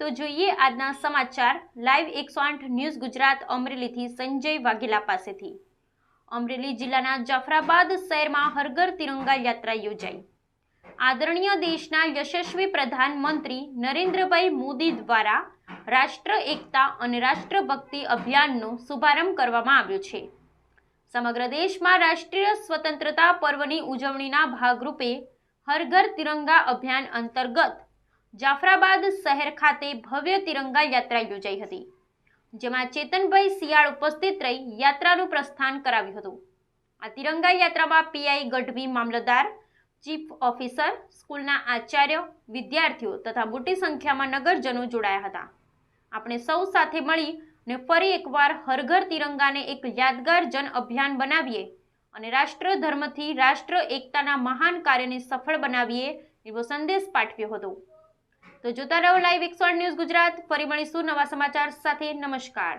તો જોઈએ આજના સમાચાર. લાઈવ એકસો આઠ ન્યૂઝ ગુજરાત અમરેલીથી સંજય વાઘેલા પાસેથી. અમરેલી જિલ્લાના જાફરાબાદ શહેરમાં હરઘર તિરંગા યાત્રા યોજાઈ. આદરણીય દેશના યશસ્વી પ્રધાનમંત્રી નરેન્દ્રભાઈ મોદી દ્વારા રાષ્ટ્ર એકતા અને રાષ્ટ્રભક્તિ અભિયાનનો શુભારંભ કરવામાં આવ્યો છે. સમગ્ર દેશમાં રાષ્ટ્રીય સ્વતંત્રતા પર્વની ઉજવણીના ભાગરૂપે હર ઘર તિરંગા અભિયાન અંતર્ગત જાફરાબાદ શહેર ખાતે ભવ્ય તિરંગા યાત્રા યોજાઈ હતી, જેમાં ચેતનભાઈ શિયાળ ઉપસ્થિત રહી યાત્રાનું પ્રસ્થાન કરાવ્યું હતું. આ તિરંગા યાત્રામાં પીઆઈ ગઢવી મામલતદાર, ચીફ ઓફિસર, સ્કૂલના આચાર્ય, વિદ્યાર્થીઓ તથા મોટી સંખ્યામાં નગરજનો જોડાયા હતા. આપણે સૌ સાથે મળી ને ફરી એકવાર હર ઘર તિરંગાને એક યાદગાર જન અભિયાન બનાવીએ અને રાષ્ટ્ર ધર્મથી રાષ્ટ્ર એકતાના મહાન કાર્યને સફળ બનાવીએ એવો સંદેશ પાઠવ્યો હતો. તો જોતા રહો લાઈવ એકસો ન્યૂઝ ગુજરાત. ફરી મળીશું નવા સમાચાર સાથે. નમસ્કાર.